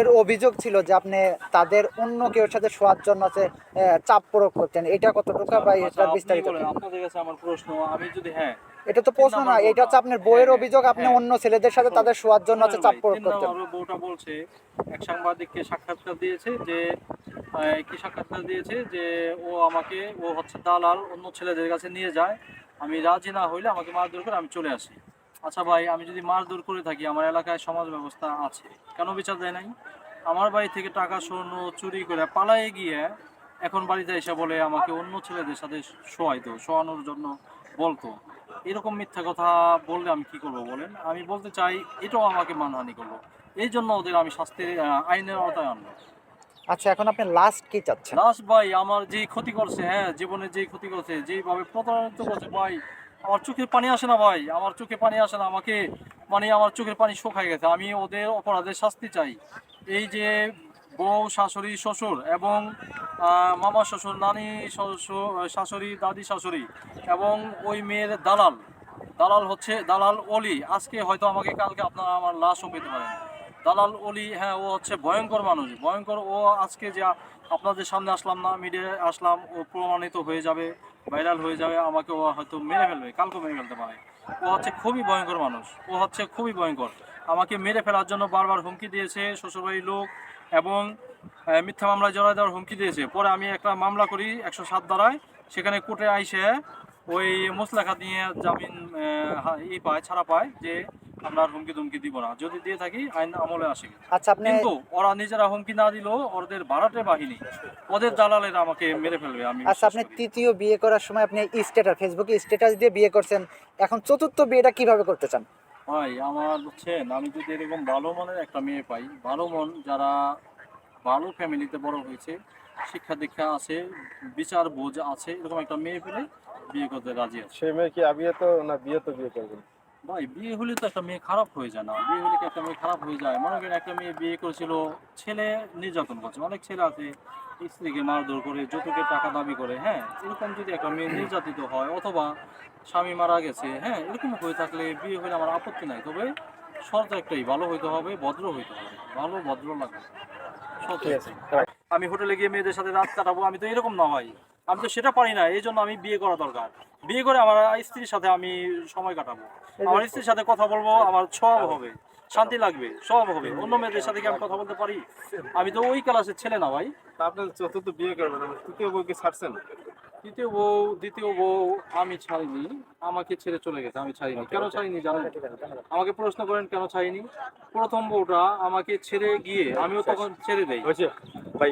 বইয়ের অভিযোগ ছিল যে আপনি তাদের অন্য কেউ সাথে শোয়ার জন্য আছে চাপ প্রয়োগ করতেন এটা কতটুকু বা আচ্ছা, এটার বিস্তারিত? বলেন, আপনাদের কাছে আমার প্রশ্ন আমি যদি হ্যাঁ। এটা তো প্রশ্ন না এটা হচ্ছে আপনার বইয়ের হ্যাঁ, অভিযোগ আপনি হ্যাঁ। অন্য ছেলেদের সাথে তাদের শোয়ার জন্য আছে চাপ প্রয়োগ তিন করতেন। নম্বর বউটা বলছে এক সাংবাদিককে সাক্ষাৎকার দিয়েছে যে কি সাক্ষাৎকার দিয়েছে যে ও আমাকে ও হচ্ছে দালাল অন্য ছেলেদের কাছে নিয়ে যায় আমি রাজি না হইলে আমাকে মারধর করে আমি চলে আসি। আচ্ছা ভাই আমি যদি মারধর করে থাকি আমার এলাকায় সমাজ ব্যবস্থা আছে। কেন বিচার দেয় নাই? আমার বাড়ি থেকে টাকা স্বর্ণ চুরি করে পালায়ে গিয়ে এখন বাড়িতে এসে বলে আমাকে অন্য ছেলেদের সাথে শোয়াইতো শোয়ানোর জন্য বলতো। এরকম মিথ্যা কথা বললে আমি কি করব বলেন? আমি বলতে চাই এটাও আমাকে মানহানি করল। এই জন্য ওদের আমি শাস্তির আইনের আওতায় আনব। আচ্ছা এখন আপনি লাস্ট কি চাচ্ছেন? দাস ভাই আমার যে ক্ষতি করছে হ্যাঁ জীবনে যে ক্ষতি করছে যেভাবে প্রতারিত করছে ভাই আমার চোখের পানি আসে না ভাই, আমার চোখে পানি আসে না, আমাকে মানে আমার চোখের পানি শুকায় গেছে। আমি ওদের অপরাধের শাস্তি চাই। এই যে বউ, শাশুড়ি, শ্বশুর এবং মামা শ্বশুর, নানি শাশুড়ি, দাদি শাশুড়ি এবং ওই মেয়ের দালাল। দালাল হচ্ছে দালাল অলি। আজকে হয়তো আমাকে, কালকে আপনারা আমার লাশও পেতে পারেন। দালাল অলি হ্যাঁ ও হচ্ছে ভয়ঙ্কর মানুষ। ভয়ঙ্কর, ও আজকে যে আপনাদের সামনে আসলাম না, মিডিয়ায় আসলাম, ও প্রমাণিত হয়ে যাবে, ভাইরাল হয়ে যাবে, আমাকে ও হয়তো মেরে ফেলবে, কালকে মেরে ফেলতে পারে। ও হচ্ছে খুবই ভয়ঙ্কর মানুষ, ও হচ্ছে খুবই ভয়ঙ্কর। আমাকে মেরে ফেলার জন্য বারবার হুমকি দিয়েছে শ্বশুরবাড়ির লোক এবং মিথ্যা মামলায় জড়ায় দেওয়ার হুমকি দিয়েছে। পরে আমি একটা মামলা করি একশো সাত দ্বারায় সেখানে কোর্টে আইসে ওই মুসলাখা নিয়ে জামিন ই পায়, ছাড়া পায় যে আমরা আর হুমকি দুমকি দিব না। যদি দিয়ে থাকি আইন আমলে আসে। আচ্ছা আপনি কিন্তু ওরা নিজেরা হুমকি না দিলেও ওদের ভাড়াটে বাহিনী ওদের দালালেরা আমাকে মেরে ফেলবে আমি আচ্ছা আপনি তৃতীয় বিয়ে করার সময় আপনি স্ট্যাটাস ফেসবুকে স্ট্যাটাস দিয়ে বিয়ে করছেন। এখন চতুর্থ বিয়েটা কীভাবে করতে চান? ভাই আমার হচ্ছেন আমি যদি এরকম ভালো মনের একটা মেয়ে পাই ভালো মন যারা ভালো ফ্যামিলিতে বড় হয়েছে শিক্ষা দীক্ষা আছে বিচার বোঝ আছে এরকম একটা মেয়ে পেলে বিয়ে করতে রাজি আছে। সে মেয়ে কি আবিয়ে তো না বিয়ে তো বিয়ে করবেন ভাই বিয়ে হলে তো একটা মেয়ে খারাপ হয়ে যায় না। বিয়ে হলে কি একটা মেয়ে খারাপ হয়ে যায়? মনে করেন একটা মেয়ে বিয়ে করেছিল ছেলে নির্যাতন করছে। অনেক ছেলে আছে স্ত্রীকে মারধর করে যৌতুকের টাকা দাবি করে হ্যাঁ? এরকম যদি একটা মেয়ে নির্যাতিত হয় অথবা স্বামী মারা গেছে হ্যাঁ? এরকম হয়ে থাকলে বিয়ে হলে আমার আপত্তি নাই। তবে শর্ত একটাই ভালো হইতে হবে ভদ্র হইতে হবে। ভালো ভদ্র লাগবে শর্ত। আমি হোটেলে গিয়ে মেয়েদের সাথে রাত কাটাবো আমি তো এরকম না ভাই। আমি তো সেটা পারি না এই জন্য আমি বিয়ে করা দরকার। বিয়ে করে আমার স্ত্রীর সাথে আমি সময় কাটাবো। আমার স্ত্রীর সাথে কথা বলব আমার সব হবে শান্তি লাগবে সব হবে। অন্য মেয়েদের সাথে কি আমি কথা বলতে পারি? আমি তো ওই ক্লাসের ছেলে না ভাই। আপনার আপনি চতুর্থ বিয়ে করবেন তৃতীয় বউকে ছাড়ছেন? তৃতীয় বউ দ্বিতীয় বউ আমি ছাড়িনি আমাকে ছেড়ে চলে গেছে আমি ছাড়িনি। কেন ছাড়িনি জানেন? আমাকে প্রশ্ন করেন কেন ছাড়িনি? প্রথম বউটা আমাকে ছেড়ে গিয়ে আমিও তখন ছেড়ে দেই। ভাই